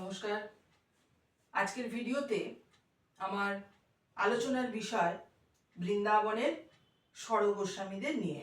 নমস্কার। আজকের ভিডিওতে আমার আলোচনার বিষয় বৃন্দাবনের স্বর গোস্বামীদের নিয়ে।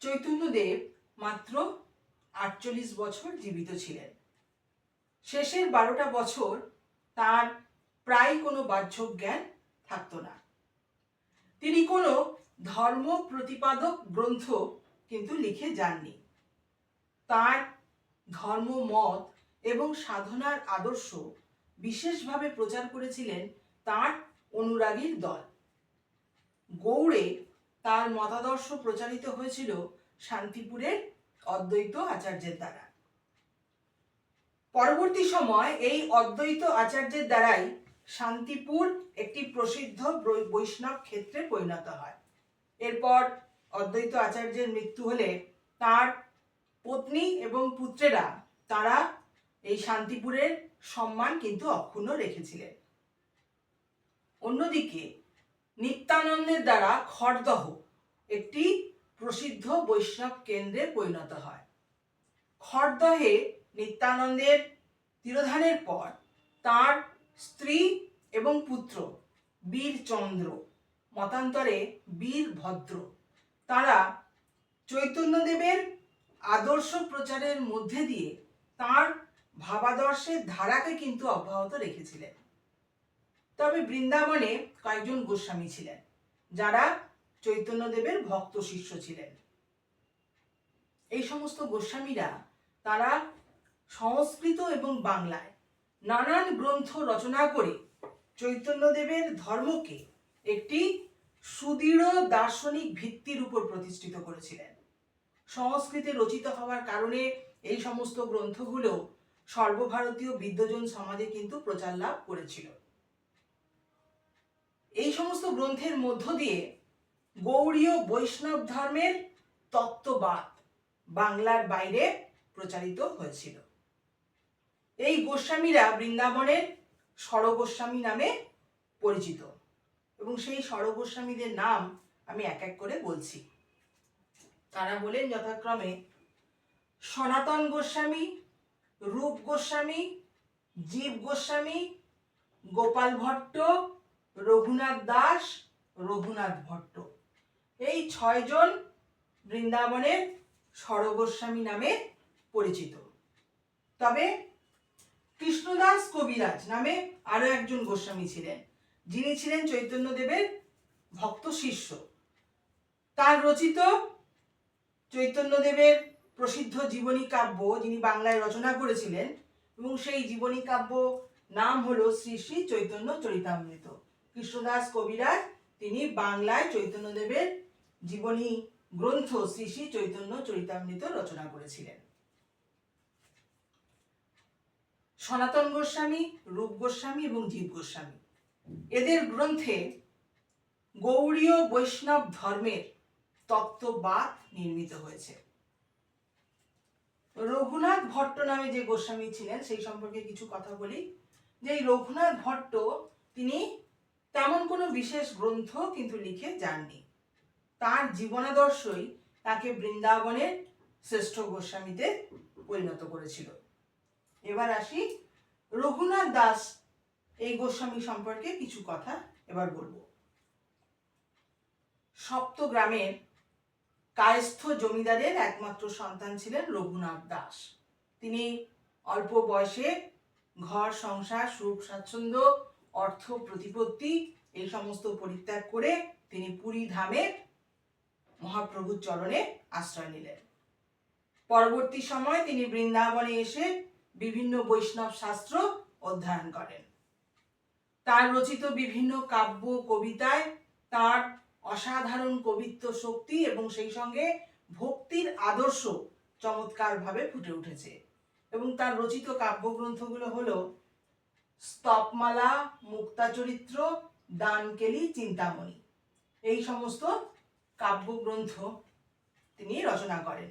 চৈতন্যদেব মাত্র আটচল্লিশ বছর জীবিত ছিলেন। শেষের বারোটা বছর তার প্রায় কোনো বাহ্যক জ্ঞান থাকতো না। তিনি কোনো ধর্ম প্রতিপাদক গ্রন্থ কিন্তু লিখে যাননি। তার ধর্মমত এবং সাধনার আদর্শ বিশেষভাবে প্রচার করেছিলেন তার অনুরাগীর দল। গৌড়ে তার মতাদর্শ প্রচারিত হয়েছিল শান্তিপুরের অদ্বৈত আচার্যের দ্বারা। পরবর্তী সময় এই অদ্বৈত আচার্যের দ্বারাই শান্তিপুর একটি প্রসিদ্ধ বৈষ্ণব ক্ষেত্রে পরিণত হয়। এরপর অদ্বৈত আচার্যের মৃত্যু হলে তার পত্নী এবং পুত্রেরা তারা এই শান্তিপুরের সম্মান কিন্তু অক্ষুণ্ণ রেখেছিলেন। অন্যদিকে নিত্যানন্দের দ্বারা খড়দহ একটি প্রসিদ্ধ বৈষ্ণব কেন্দ্রে পরিণত হয়। খড়দহে নিত্যানন্দের তিরোধানের পর তার স্ত্রী এবং পুত্র বীরচন্দ্র, মতান্তরে বীরভদ্র, তারা চৈতন্যদেবের আদর্শ প্রচারের মধ্যে দিয়ে তার ভাবাদর্শের ধারাকে কিন্তু অব্যাহত রেখেছিলেন। তবে বৃন্দাবনে কয়েকজন গোস্বামী ছিলেন, যারা চৈতন্যদেবের ভক্ত শিষ্য ছিলেন। এই সমস্ত গোস্বামীরা তারা সংস্কৃত এবং বাংলায় নানান গ্রন্থ রচনা করে চৈতন্যদেবের ধর্মকে একটি সুদৃঢ় দার্শনিক ভিত্তির উপর প্রতিষ্ঠিত করেছিলেন। সংস্কৃতে রচিত হওয়ার কারণে এই সমস্ত গ্রন্থগুলো সর্বভারতীয় বিদ্যজন সমাজে কিন্তু প্রচার লাভ করেছিল। এই সমস্ত গ্রন্থের মধ্য দিয়ে গৌড়ীয় বৈষ্ণব ধর্মের তত্ত্ববাদ বাংলার বাইরে প্রচারিত হয়েছিল। এই গোস্বামীরা বৃন্দাবনের স্বরগোস্বামী নামে পরিচিত এবং সেই স্বরগোস্বামীদের নাম আমি এক এক করে বলছি। তারা হলেন যথাক্রমে সনাতন গোস্বামী, রূপ গোস্বামী, জীব গোস্বামী, গোপাল ভট্ট, রঘুনাথ দাস, রঘুনাথ ভট্ট। এই ছয়জন বৃন্দাবনের স্বরগোস্বামী নামে পরিচিত। তবে কৃষ্ণদাস কবিরাজ নামে আরও একজন গোস্বামী ছিলেন। যিনি ছিলেন চৈতন্যদেবের ভক্ত শিষ্য। তার রচিত চৈতন্যদেবের প্রসিদ্ধ জীবনী কাব্য যিনি বাংলায় রচনা করেছিলেন এবং সেই জীবনী কাব্য নাম হলো শ্রী শ্রী চৈতন্য চরিতামৃত। কৃষ্ণদাস কবিরাজ তিনি বাংলায় চৈতন্যদেবের জীবনী গ্রন্থ শ্রী শ্রী চৈতন্য চরিতামৃত রচনা করেছিলেন। সনাতন গোস্বামী, রূপ গোস্বামী এবং জীব গোস্বামী। এদের গ্রন্থে গৌড়ীয় বৈষ্ণব ধর্মের তত্ত্ববাদ নির্মিত হয়েছে। রঘুনাথ ভট্ট নামে যে গোস্বামী ছিলেন, সেই সম্পর্কে কিছু কথা বলি। যে এই রঘুনাথ ভট্ট, তিনি তেমন কোনো বিশেষ গ্রন্থ কিন্তু লিখে যাননি। তার জীবনাদর্শই তাকে বৃন্দাবনের শ্রেষ্ঠ গোস্বামীতে পরিণত করেছিল। এবার আসি রঘুনাথ দাস, এই গোস্বামী সম্পর্কে কিছু কথা এবার বলব। সপ্তগ্রামের কায়স্থ জমিদারের একমাত্র সন্তান ছিলেন রঘুনাথ দাস। তিনি অল্প বয়সে ঘর, সংসার, সুখ, স্বাচ্ছন্দ্য, অর্থ, প্রতিপত্তি এই সমস্ত পরিত্যাগ করে তিনি পুরী ধামে মহাপ্রভুর চরণে আশ্রয় নিলেন। পরবর্তী সময় তিনি বৃন্দাবনে এসে বিভিন্ন বৈষ্ণব শাস্ত্র অধ্যয়ন করেন। তার রচিত বিভিন্ন কাব্য, কবিতায় তার অসাধারণ কবিত্ব শক্তি এবং সেই সঙ্গে ভক্তির আদর্শ চমৎকারভাবে ফুটে উঠেছে। এবং তার রচিত কাব্যগ্রন্থগুলো হলো স্তবমালা মুক্তাচরিত্র দানকেলি, চিন্তামণি। এই সমস্ত কাব্যগ্রন্থ তিনি রচনা করেন।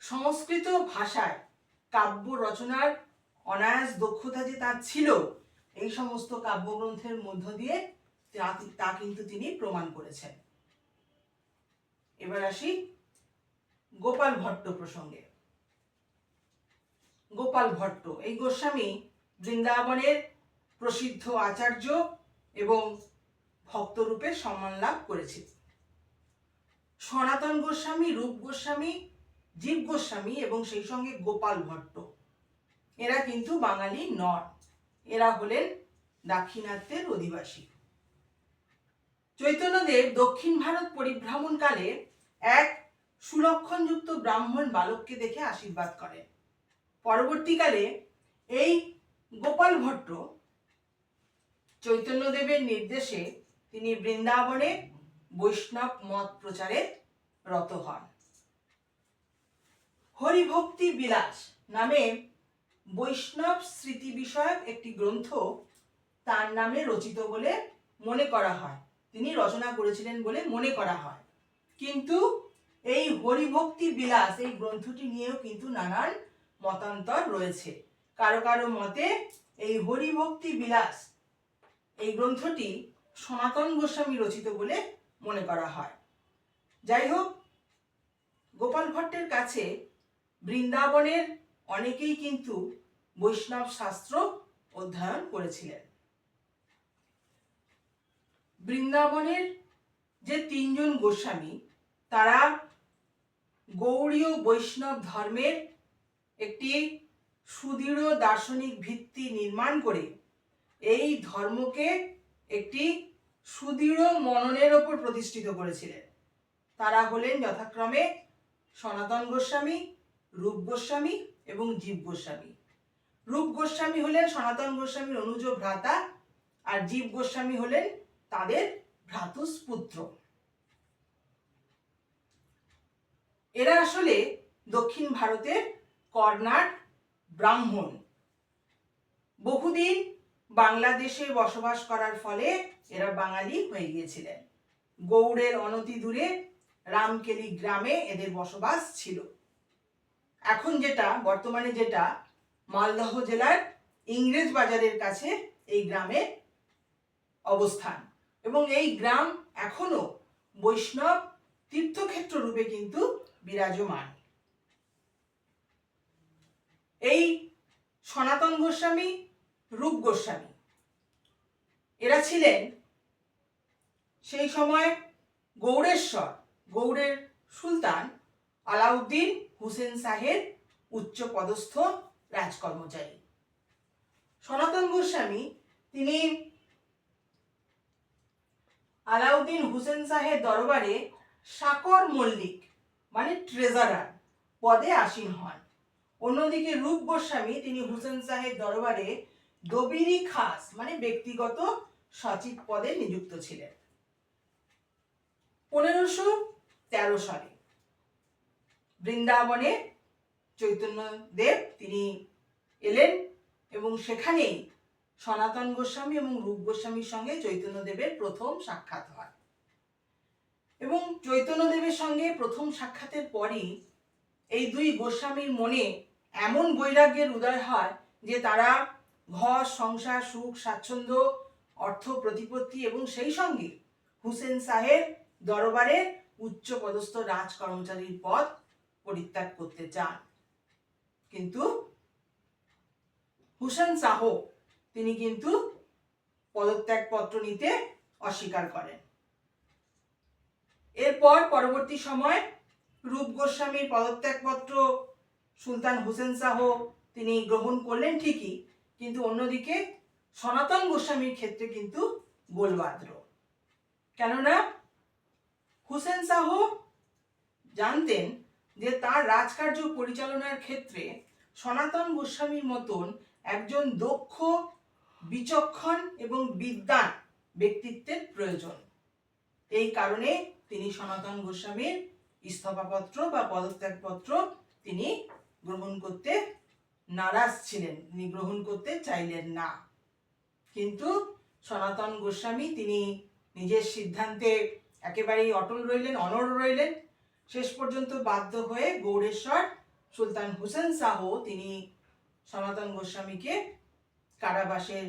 সংস্কৃত ভাষায় কাব্য রচনার অনায়াস দক্ষতা যে তার ছিল, এই সমস্ত কাব্যগ্রন্থের মধ্য দিয়ে তা- কিন্তু তিনি প্রমাণ করেছেন। এবার আসি গোপাল ভট্ট প্রসঙ্গে। গোপাল ভট্ট, এই গোস্বামী বৃন্দাবনের প্রসিদ্ধ আচার্য এবং ভক্তরূপে সম্মান লাভ করেছে সনাতন গোস্বামী, রূপ গোস্বামী, জীব গোস্বামী এবং সেই সঙ্গে গোপাল ভট্ট। এরা কিন্তু বাঙালি নন। এরা হলেন দাক্ষিণাত্যের অধিবাসী। চৈতন্যদেব দক্ষিণ ভারত পরিভ্রমণকালে এক সুলক্ষণযুক্ত ব্রাহ্মণ বালককে দেখে আশীর্বাদ করেন। পরবর্তীকালে এই গোপাল ভট্ট চৈতন্যদেবের নির্দেশে তিনি বৃন্দাবনে বৈষ্ণব মত প্রচারে রত হন। হরিভক্তি বিলাস নামে বৈষ্ণব স্মৃতি বিষয়ক একটি গ্রন্থ তার নামে রচিত বলে মনে করা হয়। তিনি রচনা করেছিলেন বলে মনে করা হয়। কিন্তু এই হরিভক্তি বিলাস, এই গ্রন্থটি নিয়েও কিন্তু নানান মতান্তর রয়েছে। কারও কারও মতে এই হরিভক্তি বিলাস এই গ্রন্থটি সনাতন গোস্বামী রচিত বলে মনে করা হয়। যাই হোক, গোপাল ভট্টের কাছে বৃন্দাবনের অনেকেই কিন্তু বৈষ্ণব শাস্ত্র অধ্যয়ন করেছিলেন। বৃন্দাবনের যে তিনজন গোস্বামী, তারা গৌড়ীয় বৈষ্ণব ধর্মের একটি সুদৃঢ় দার্শনিক ভিত্তি নির্মাণ করে এই ধর্মকে একটি সুদৃঢ় মননের ওপর প্রতিষ্ঠিত করেছিলেন। তারা হলেন যথাক্রমে সনাতন গোস্বামী, রূপ গোস্বামী এবং জীব গোস্বামী। রূপ গোস্বামী হলেন সনাতন গোস্বামীর অনুজ ভ্রাতা আর জীব গোস্বামী হলেন তাদের ভ্রাতুস পুত্র এরা আসলে দক্ষিণ ভারতের কর্ণাট ব্রাহ্মণ। বহুদিন বাংলাদেশে বসবাস করার ফলে এরা বাঙালি হয়ে গিয়েছিলেন। গৌড়ের অনতি দূরে রামকেলি গ্রামে এদের বসবাস ছিল। এখন যেটা, বর্তমানে যেটা, মালদহ জেলার ইংরেজ বাজারের কাছে এই গ্রামে অবস্থান। এবং এই গ্রাম এখনও বৈষ্ণব তীর্থক্ষেত্র রূপে কিন্তু বিরাজমান। এই সনাতন গোস্বামী, রূপ গোস্বামী, এরা ছিলেন সেই সময় গৌড়েশ্বর, গৌড়ের সুলতান আলাউদ্দিন হুসেন শাহের উচ্চ পদস্থ রাজকর্মচারী। সনাতন গোস্বামী, তিনি আলাউদ্দিন হুসেন শাহের দরবারে সাকর মল্লিক মানে ট্রেজারার পদে আসীন হন। অন্যদিকে রূপ গোস্বামী, তিনি হুসেন শাহের দরবারে দবিরি খাস মানে ব্যক্তিগত সচিব পদে নিযুক্ত ছিলেন। পনেরোশো তেরো সালে বৃন্দাবনে চৈতন্য দেব তিনি এলেন এবং সেখানেই সনাতন গোস্বামী এবং রূপ গোস্বামীর সঙ্গে চৈতন্যদেবের প্রথম সাক্ষাৎ হয়। এবং চৈতন্যদেবের সঙ্গে প্রথম সাক্ষাতের পরই এই দুই গোস্বামীর মনে এমন বৈরাগ্যের উদয় হয় যে তারা ঘর, সংসার, সুখ, স্বাচ্ছন্দ্য, অর্থ, প্রতিপত্তি এবং সেই সঙ্গে হুসেন সাহেব দরবারে উচ্চ পদস্থ রাজ কর্মচারীর পদ পরিত্যাগ করতে চান। কিন্তু হুসেন শাহ তিনি কিন্তু পদত্যাগ পত্র নিতে অস্বীকার করেন। এরপর পরবর্তী সময় রূপ গোস্বামীর পদত্যাগপত্র সুলতান হুসেন শাহ তিনি গ্রহণ করলেন ঠিকই, কিন্তু অন্যদিকে সনাতন গোস্বামীর ক্ষেত্রে কিন্তু গোলবাদ্র কেননা হুসেন শাহ জানতেন যে তার রাজকার্য পরিচালনার ক্ষেত্রে সনাতন গোস্বামীর মতন একজন দক্ষ বিচক্ষণ এবং বিদ্বান ব্যক্তিত্বের প্রয়োজন। এই কারণে তিনি সনাতন গোস্বামীর ইস্তফাপত্র বা পদত্যাগপত্র তিনি গ্রহণ করতে নারাজ ছিলেন, তিনি গ্রহণ করতে চাইলেন না। কিন্তু সনাতন গোস্বামী তিনি নিজের সিদ্ধান্তে একেবারেই অটল রইলেন, অনড় রইলেন। শেষ পর্যন্ত বাধ্য হয়ে গৌড়েশ্বর সুলতান হুসেন শাহ তিনি সনাতন গোস্বামীকে কারাবাসের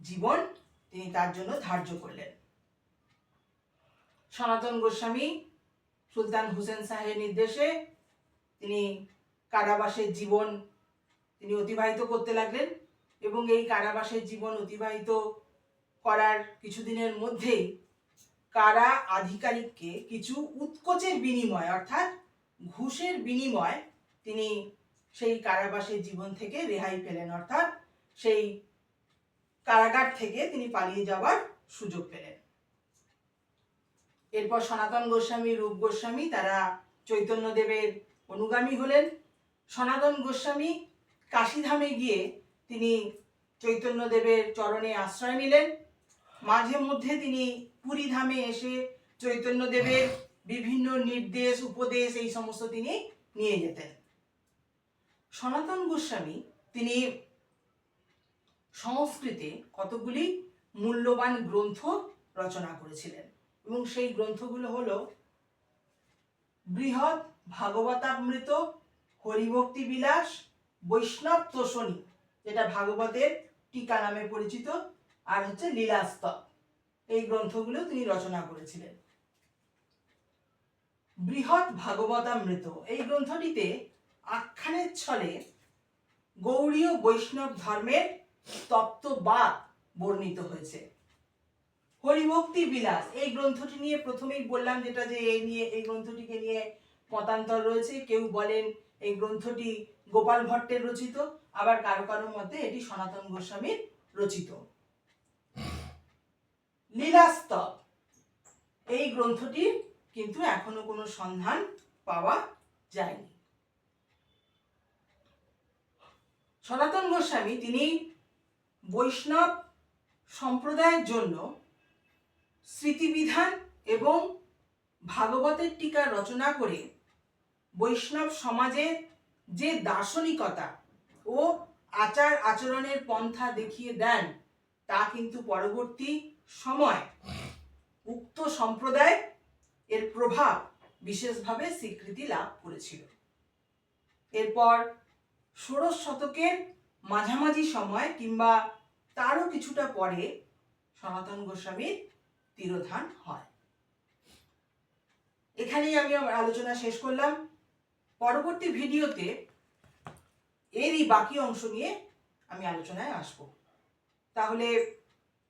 জীবন তিনি তার জন্য ধার্য করলেন। সনাতন গোস্বামী সুলতান হুসেন শাহের নির্দেশে তিনি কারাবাসের জীবন তিনি অতিবাহিত করতে লাগলেন এবং এই কারাবাসের জীবন অতিবাহিত করার কিছুদিনের মধ্যেই কারা আধিকারিককে কিছু উৎকোচের বিনিময় অর্থাৎ ঘুষের বিনিময় তিনি সেই কারাবাসের জীবন থেকে রেহাই পেলেন। অর্থাৎ সেই কারাগার থেকে তিনি পালিয়ে যাওয়ার সুযোগ পেলেন। এরপর সনাতন গোস্বামী, রূপ গোস্বামী তারা চৈতন্যদেবের অনুগামী হলেন। সনাতন গোস্বামী কাশীধামে গিয়ে তিনি চৈতন্যদেবের চরণে আশ্রয় নিলেন। মাঝে মধ্যে তিনি পুরী ধামে এসে চৈতন্যদেবের বিভিন্ন নির্দেশ, উপদেশ এই সমস্ত তিনি নিয়ে যেতেন। সনাতন গোস্বামী তিনি সংস্কৃতে কতগুলি মূল্যবান গ্রন্থ রচনা করেছিলেন। এবং সেই গ্রন্থগুলো হলো বৃহৎ ভাগবতামৃত, হরিভক্তি বিলাস, বৈষ্ণব তোষণী যেটা ভাগবতের টিকা নামে পরিচিত, আর হচ্ছে লীলাস্তব। এই গ্রন্থগুলো তিনি রচনা করেছিলেন। বৃহৎ ভাগবতামৃত, এই গ্রন্থটিতে আখ্যানের ছলে গৌড়ীয় বৈষ্ণব ধর্মের তত্ত্ববাদ বর্ণিত হয়েছে। হরিভক্তি বিলাস, এই গ্রন্থটি নিয়ে প্রথমেই বললাম যেটা যে এই নিয়ে, এই গ্রন্থটিকে নিয়ে মতান্তর রয়েছে। কেউ বলেন এই গ্রন্থটি গোপাল ভট্টের রচিত, আবার কারও কারও মতে এটি সনাতন গোস্বামীর রচিত। লীলাস্তব, এই গ্রন্থটির কিন্তু এখনও কোনো সন্ধান পাওয়া যায়নি। সনাতন গোস্বামী, তিনি বৈষ্ণব সম্প্রদায়ের জন্য স্মৃতিবিধান এবং ভাগবতের টিকা রচনা করে বৈষ্ণব সমাজের যে দার্শনিকতা ও আচার আচরণের পন্থা দেখিয়ে দেন, তা কিন্তু পরবর্তী সময় উক্ত সম্প্রদায় এর প্রভাব বিশেষভাবে স্বীকৃতি লাভ করেছিল। এরপর ষোড়শ শতকের মাঝামাঝি সময় কিংবা তারও কিছুটা পরে সনাতন গোস্বামীর তিরোধান হয়। এখানেই আমি আমার আলোচনা শেষ করলাম। পরবর্তী ভিডিওতে এরই বাকি অংশ নিয়ে আমি আলোচনায় আসব। তাহলে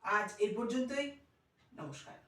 আজ এই পর্যন্তই। নমস্কার।